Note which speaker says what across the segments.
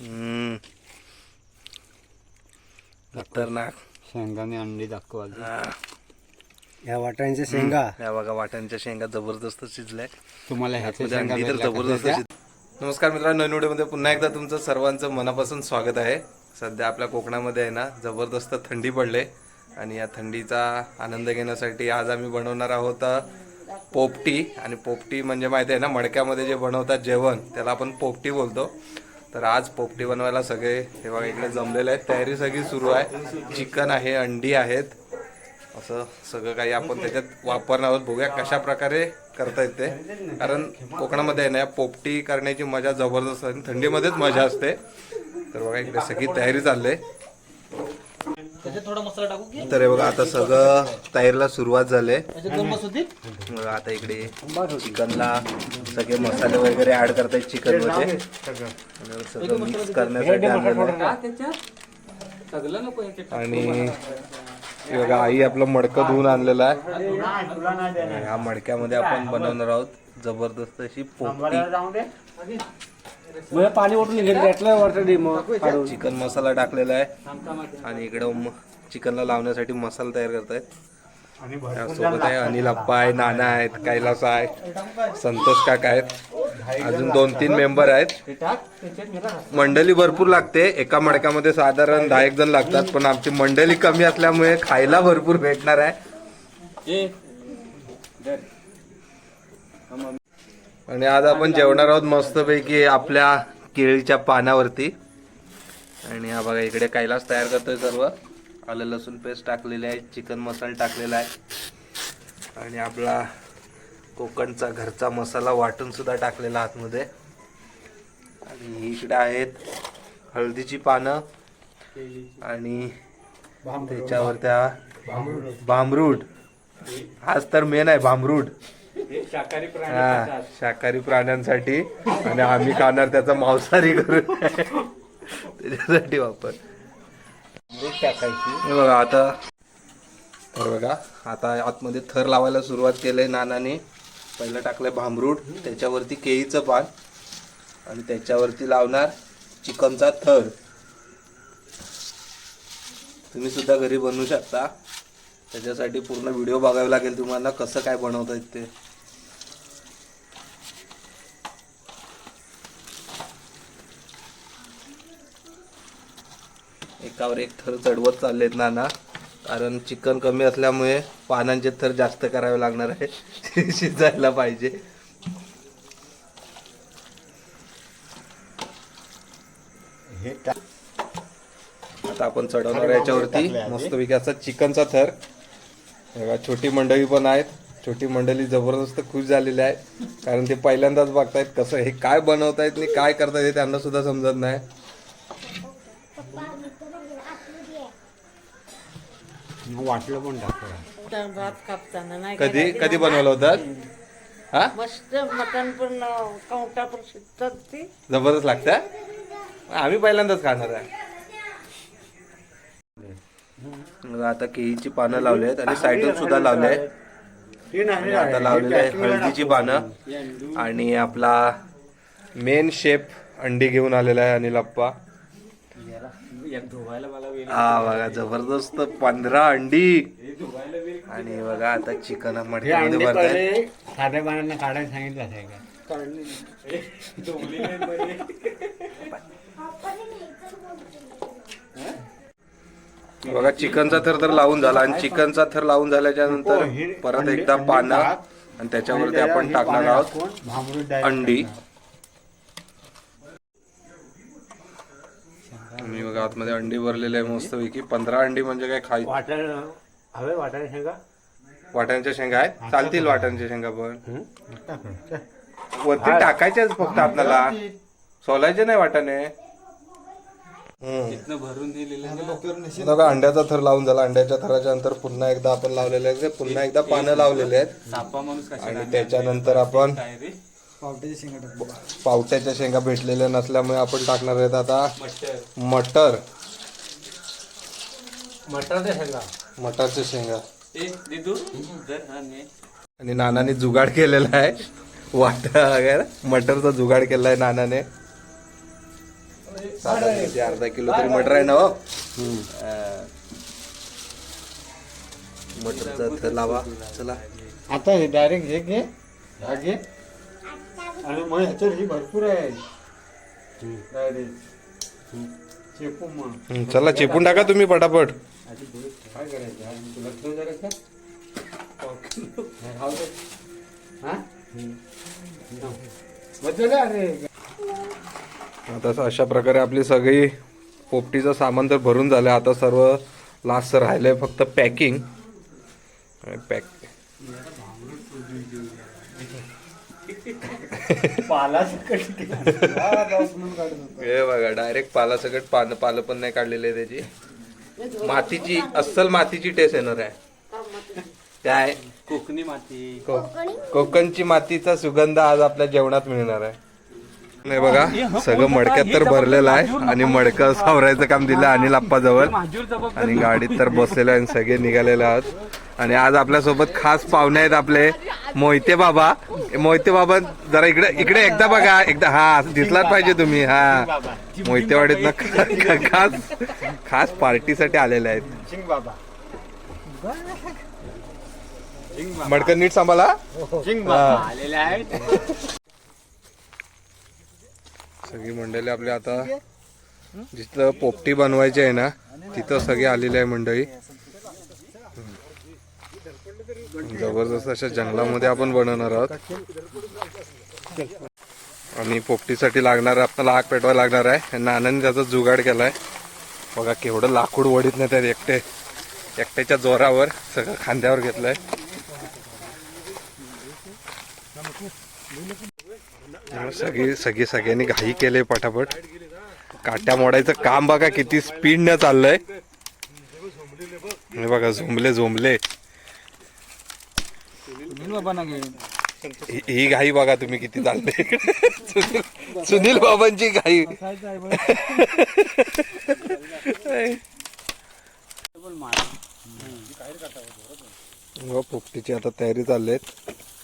Speaker 1: हम्म. खतरनाक.
Speaker 2: शेंगाने अंडी दाखवाल
Speaker 1: हा.
Speaker 3: या वाटाण्याच्या शेंगा.
Speaker 1: या बघा वाटांच्या शेंगा जबरदस्त शिजलाय.
Speaker 2: तुम्हाला
Speaker 1: अंडी तर जबरदस्त? शिज- नमस्कार मित्रांनो नवीन व्हिडिओमध्ये पुन्हा एकदा तुमचं सर्वांचं मनापासून स्वागत आहे. सध्या आपल्या कोकणामध्ये आहे ना जबरदस्त थंडी पडले आणि या थंडीचा आनंद घेण्यासाठी आज आम्ही बनवणार आहोत पोपटी आणि पोपटी म्हणजे माहिती आहे ना मडक्यामध्ये जे बनवतात जेवण त्याला आपण पोपटी बोलतो. तर आज पोपटी बनवायला सगळे हे बघा इकडे जमलेले आहेत. तयारी सगळी सुरू आहे. चिकन आहे अंडी आहेत. असं सगळं काही आपण त्याच्यात वापरणार आहोत. बघूया कशा प्रकारे करता येते. कारण कोकणामध्ये आहे ना पोपटी करण्याची मजा जबरदस्त आणि थंडीमध्येच मजा असते. तर बघा इकडे सगळी तयारी चालली तर हे बघा आता सगळं तयारीला सुरुवात झाली बघा आता इकडे चिकनला सगळे मसाले वगैरे ऍड करतायत चिकनमध्ये आणि सगळं मिक्स करण्यासाठी आणलेलं आहे. आणि हे बघा आई आपलं मडकं धुवून आणलेलं आहे. आणि ह्या मडक्यामध्ये आपण बनवणार आहोत जबरदस्त अशी पोपटी.
Speaker 3: पाणी ओतून घेतलं काढून.
Speaker 1: चिकन मसाला टाकलेला आहे. आणि इकडं चिकनला लावण्यासाठी मसाला तयार करतायत. सोबत आहे अनिल अप्पा आहे नाना आहेत कैलास आहे संतोष काका आहेत. अजून दोन तीन मेंबर आहेत. मंडळी भरपूर लागते. एका मडक्यामध्ये साधारण दहा एक जण लागतात पण आमची मंडळी कमी असल्यामुळे खायला भरपूर भेटणार आहे. आणि आज आपण जेवणार आहोत मस्तपैकी आपल्या केळीच्या पानावरती. आणि हा बघा इकडे कैलास तयार करतोय सर्व. आलं लसूण पेस्ट टाकलेली आहे चिकन मसाला टाकलेला आहे. आणि आपला कोकणचा घरचा मसाला वाटून सुद्धा टाकलेला आतमध्ये. आणि इकडे आहेत हळदीची पानं. आणि त्याच्यावर त्या भामरूट हाच तर मेन आहे हा शाकाहारी प्राण्यांसाठी. आणि आम्ही खाणार त्याचा मांसाहारी करू त्याच्यासाठी वापर. हे बघा आता. तर बघा आता आतमध्ये थर लावायला सुरुवात केलंय नानाने. पहिलं टाकलंय भांबरूट त्याच्यावरती केळीचं पान. आणि त्याच्यावरती लावणार चिकनचा थर. तुम्ही सुद्धा घरी बनवू शकता. त्याच्यासाठी पूर्ण व्हिडिओ बघावा लागेल तुम्हाला कसं काय बनवता येत ते. एकावर एक थर चढवत चाललेत नाना. कारण चिकन कमी असल्यामुळे पानांचे थर जास्त करावे लागणार आहे. शिजायला पाहिजे.
Speaker 2: हे
Speaker 1: आता आपण चढवणार याच्यावरती. मस्तपैकी असा चिकनचा थर. बघा, छोटी मंडळी पण आहेत. छोटी मंडळी जबरदस्त खुश झालेली आहे. कारण ते पहिल्यांदाच बघतायत कसं हे काय बनवतायत आणि काय करतायत हे त्यांना सुद्धा समजत नाही.
Speaker 2: वाटलं पण दाखवा
Speaker 4: भात कापताना नाही
Speaker 1: कधी कधी बनवलं होतं हा?
Speaker 4: मस्त मटण पण कवटा पण शिजतात ती.
Speaker 1: जबरदस्त लागतं? आम्ही पहिल्यांदाच खाणार आहे. मग आता केळीची पानं लावली आहेत आणि साईडून सुद्धा लावले आहेत. आणि आता लावलेले आहे हळदीची पानं. आणि आपला मेन शेप अंडी घेऊन आलेला आहे अनिल अप्पा. हा बघा जबरदस्त पंधरा अंडी. आणि बघा आता चिकन
Speaker 2: पहिले साध्या पाण्यानं काढायला सांगितलं असेल का
Speaker 1: बघा चिकनचा थर तर लावून झाला आणि चिकनचा थर लावून झाल्याच्यानंतर परत एकदा पानं आणि त्याच्यावरती आपण टाकणार आहोत. अंडी. आणि बघा आतमध्ये अंडी भरलेले आहे मस्तपैकी. पंधरा अंडी म्हणजे काय खाय
Speaker 2: हवे वाटाणे शेंगा?
Speaker 1: वाटाण्याच्या शेंगा आहेत. चालतील वाटाण्याच्या शेंगा पण. वरती टाकायच्याच फक्त आपल्याला. सोलायचे नाही वाटाणे. आता बघा अंड्याचा थर लावून झाला. अंड्याच्या थराच्या नंतर पुन्हा एकदा आपण लावलेले आहेत. पुन्हा एकदा पानं लावलेले आहेत. आणि त्याच्यानंतर आपण पावट्याच्या शेंगा भेटलेल्या नसल्यामुळे आपण टाकणार आहेत आता मटर.
Speaker 2: मटारच्या शेंगा.
Speaker 1: मटरच्या शेंगा. आणि नानाने जुगाड केलेला आहे. वाटा वगैरे. मटरचा जुगाड केलाय नानाने. साधारण अर्धा किलो तरी मटर आहे ना हो. मटरचा थर लावा. चला.
Speaker 2: आता हे डायरेक्ट हे घे हा घे. आणि मग ह्याच्यात ही भरपूर आहे. डायरेक्ट चेपू मग.
Speaker 1: चला चेपून टाका तुम्ही पटापट.
Speaker 2: काय करायचं? तुला जरा का? हे. हा? बदल अरे.
Speaker 1: आता अशा प्रकारे आपली सगळी पोपटीचं सामान तर भरून झालं आता सर्व लास्ट राहिलंय फक्त पॅकिंग पॅक हे बघा डायरेक्ट पाला सगळं पान पालं पण नाही काढलेले आहे त्याची. मातीची अस्सल मातीची टेस्ट येणार आहे. काय?
Speaker 3: कोकणी माती.
Speaker 1: कोकणची मातीचा सुगंध आज आपल्या जेवणात मिळणार आहे. नाही बघा सगळं मडक्यात तर भरलेलं आहे आणि मडकं सावरायचं काम दिलं अनिल आप्पा जवळ आणि गाडीत तर बसलेले आहे आणि सगळे निघालेले आहात. आणि आज आपल्यासोबत खास पाहुणे आहेत आपले मोहिते बाबा. मोहिते बाबा जरा इकडे इकडे एकदा बघा एकदा हा दिसलाच पाहिजे तुम्ही हा. मोहितेवाडीत ना खास खास पार्टीसाठी आलेले आहेत. मडकं नीट सांभाळा.
Speaker 2: आलेले आहेत.
Speaker 1: सगळी मंडळी आपली आता जिथं पोपटी बनवायची आहे ना तिथं सगळी आलेली आहे मंडळी. जबरदस्त अशा जंगलामध्ये आपण बनवणार आहोत. आणि पोपटीसाठी लागणार आपल्याला आग पेटवायला लागणार आहे. नानाने त्याचा जुगाड केलाय. बघा केवढं लाकूड वडीत नाही त्यात एकटे. एकट्याच्या जोरावर सगळं खांद्यावर घेतलंय. सगळी सगळी सगळ्यांनी घाई केले पटापट. काट्या मोडायचं काम बघा किती स्पीड न चाललंय. बघा झोंबले झोंबले. ही ही घाई बघा तुम्ही किती चालले सुनील सुनील बाबांची घाई. पोपटीची आता तयारी चालली आहे.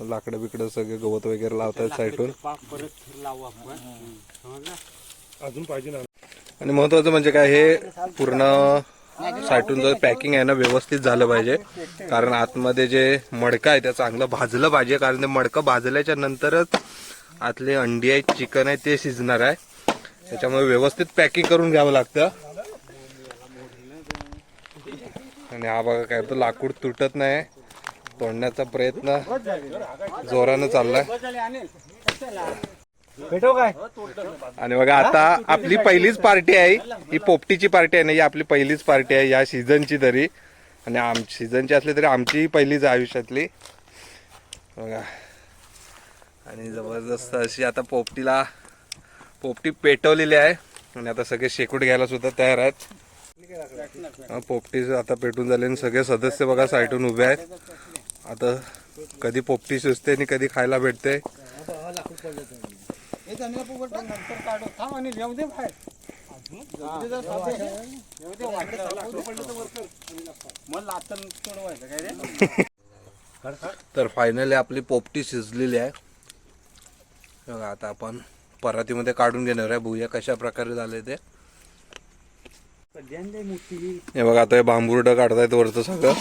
Speaker 1: लाकडं बिकडं सगळे गवत वगैरे लावतात साईडून
Speaker 3: परत लावू आपण.
Speaker 1: आणि महत्वाचं म्हणजे काय हे पूर्ण साईटून जर पॅकिंग आहे ना व्यवस्थित झालं पाहिजे. कारण आतमध्ये जे मडकं आहे ते चांगलं भाजलं पाहिजे. कारण ते मडकं भाजल्याच्या नंतरच आतले अंडी आहे चिकन आहे ते शिजणार आहे. त्याच्यामुळे व्यवस्थित पॅकिंग करून घ्यावं लागतं. आणि हा बघा काय तो लाकूड तुटत नाही. तोडण्याचा प्रयत्न जोरानं चाललाय.
Speaker 3: भेटो काय?
Speaker 1: आणि बघा आता आपली पहिलीच पार्टी आहे ही. पोपटीची पार्टी आहे ना ही आपली पहिलीच पार्टी आहे या सीझनची तरी. आणि आम सीझनची असली तरी आमची ही पहिलीच आयुष्यातली. बघा. आणि जबरदस्त अशी आता पोपटीला पोपटी पेटवलेली आहे. आणि आता सगळे शेकूट घ्यायला सुद्धा तयार आहेत. पोपटी आता पेटून झाले आणि सगळे सदस्य बघा साईटून उभे आहेत. आता कधी पोपटी शिजते आणि कधी खायला भेटते. तर फायनली आपली पोपटी शिजलेली आहे. बघा आता आपण परातीमध्ये काढून घेणार आहे. भुया कशा प्रकारे झाले ते. हे बघा आता हे बांबुर्ड काढतायत वरचं सगळं.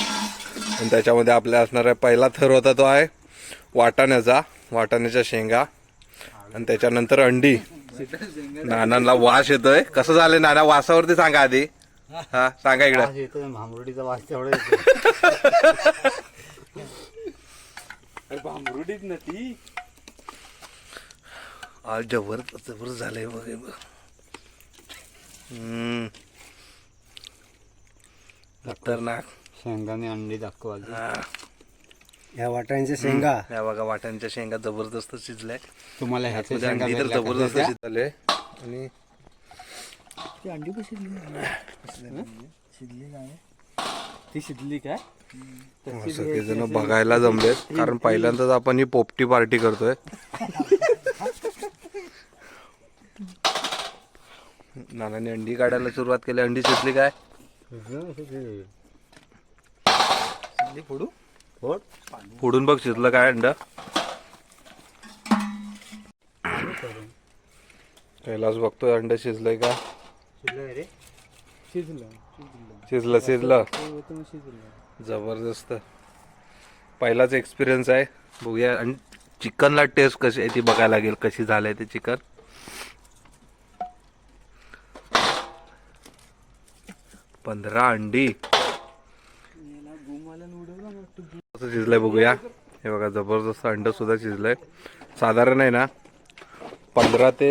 Speaker 1: आणि त्याच्यामध्ये आपल्या असणार आहे पहिला थर होता तो आहे वाटाण्याचा वाटाण्याच्या शेंगा. आणि त्याच्यानंतर अंडी. नानांना वास येतोय. कसं झालंय नाना? वासावरती सांगा आधी. हा सांगा इकडे.
Speaker 2: भांबरुडीचा वास तेवढा
Speaker 3: ना ती.
Speaker 1: आज जबर जबर झालंय बघ बघ. हम्म. खतरनाक.
Speaker 2: शेंगाने अंडी दाखवाल
Speaker 1: हा.
Speaker 3: या वाटाण्याच्या शेंगा.
Speaker 1: या बघा वाटाण्याच्या शेंगा जबरदस्त शिजल्या.
Speaker 2: तुम्हाला
Speaker 1: मध्ये
Speaker 2: शेंगा
Speaker 1: अंडी तर
Speaker 2: भेटल्या का?
Speaker 1: जबरदस्त
Speaker 2: त्याच्या?
Speaker 1: शिजले. आणि
Speaker 3: ती शिजली काय?
Speaker 1: सगळेजण बघायला जमलेत कारण पहिल्यांदाच आपण ही पोपटी पार्टी करतोय. नानाने अंडी काढायला सुरुवात केली. अंडी शिजली काय?
Speaker 2: फोड?
Speaker 1: फोडून बघ शिजलं काय अंड. कैलास बघतोय अंड शिजलंय का?
Speaker 2: शिजलं रे.
Speaker 3: शिजलं
Speaker 1: शिजलं. शिजलं जबरदस्त. पहिलाच एक्सपिरियन्स आहे. बघूया. आणि चिकनला टेस्ट कशी आहे ती बघायला लागेल. कशी झालंय ते चिकन. पंधरा अंडी. कसं शिजलंय बघूया. हे बघा जबरदस्त अंड सुद्धा शिजलंय. साधारण आहे ना पंधरा ते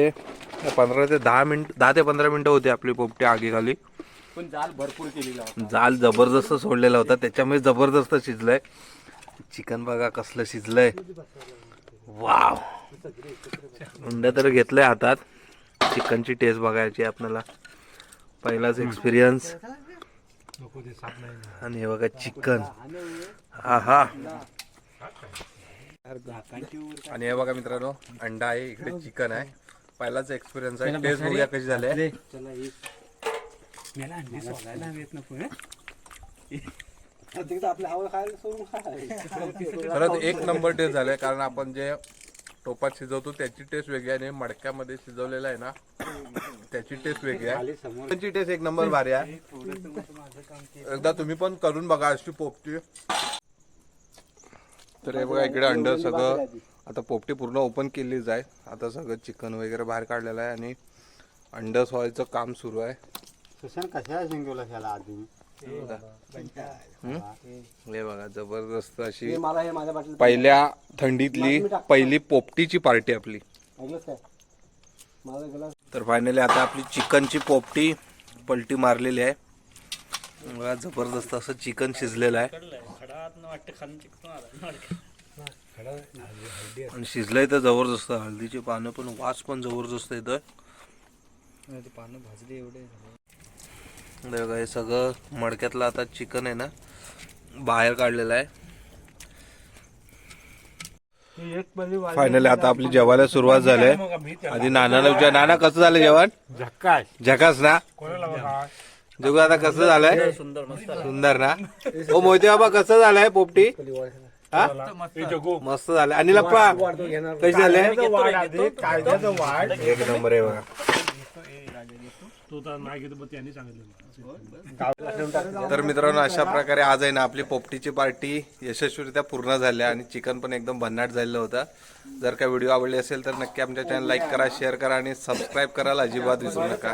Speaker 1: पंधरा ते दहा मिनिट दहा ते पंधरा मिनिटं होती आपली पोपटी आगीखाली.
Speaker 3: पण जाल भरपूर केलेला
Speaker 1: जाल जबरदस्त सोडलेला होता त्याच्यामुळे जबरदस्त शिजलंय. चिकन बघा कसलं शिजलंय. वाव. अंड तर घेतलंय हातात. चिकनची टेस्ट बघायची आपल्याला. पहिलाच एक्सपिरियन्स आणि हे बघा चिकन. हा हा आणि हे बघा मित्रांनो अंडा आहे इकडे चिकन आहे. पहिलाच एक्सपिरियन्स आहे. टेस्ट बघूया कशी झाली खरंच एक नंबर टेस्ट झालाय कारण आपण जे टोपात शिजवतो त्याची टेस्ट वेगळी आहे आणि मडक्यामध्ये शिजवलेला आहे ना त्याची टेस्ट वेगळी आहे. त्यांची टेस्ट एक नंबर भारी आहे. एकदा तुम्ही पण करून बघा अशी पोपटी. तर हे बघा इकडे अंड सगळं. आता पोपटी पूर्ण ओपन केलीच आहे आता सगळं चिकन वगैरे बाहेर काढलेलं आहे आणि अंड व्हायचं काम सुरू आहे.
Speaker 2: सुशांत कशाला शिंगवला त्याला?
Speaker 1: हे बघा जबरदस्त अशी
Speaker 3: मला हे माझ्या बाटलीत
Speaker 1: पहिल्या थंडीतली पहिली पोपटीची पार्टी आपली.
Speaker 3: ऐकलंच काय? माझा ग्लास
Speaker 1: तर फायनली आता आपली चिकनची पोपटी पलटी मारलेली आहे. बघा जबरदस्त असं चिकन शिजलेलं आहे. आणि शिजलंय तर जबरदस्त हळदीची पानं पण वास पण जबरदस्त येतं
Speaker 3: पानं भाजली एवढे
Speaker 1: बघा हे सगळं मडक्यातलं आता चिकन आहे ना. बाहेर काढलेलं आहे. फायनली आता आपली जेवायला सुरुवात झाली आहे. आधी नानाला विचार नाना कसं झालं जेवण?
Speaker 2: झक्कास
Speaker 1: झकास ना? जगू आता कसं झालंय? सुंदर ना? ओ मोहिते बाबा कसं झालंय पोपटी? हा? मस्त झालं आणि लप्पा कशी झाले एक नंबर आहे बघा. तर मित्रांनो अशा प्रकारे आज आहे ना आपली पोपटीची पार्टी यशस्वीरित्या पूर्ण झाल्या आणि चिकन पण एकदम भन्नाट झालेलं होतं. जर का व्हिडिओ आवडली असेल तर नक्की आमच्या चॅनल लाईक करा शेअर करा आणि सबस्क्राईब करायला अजिबात विसरू नका.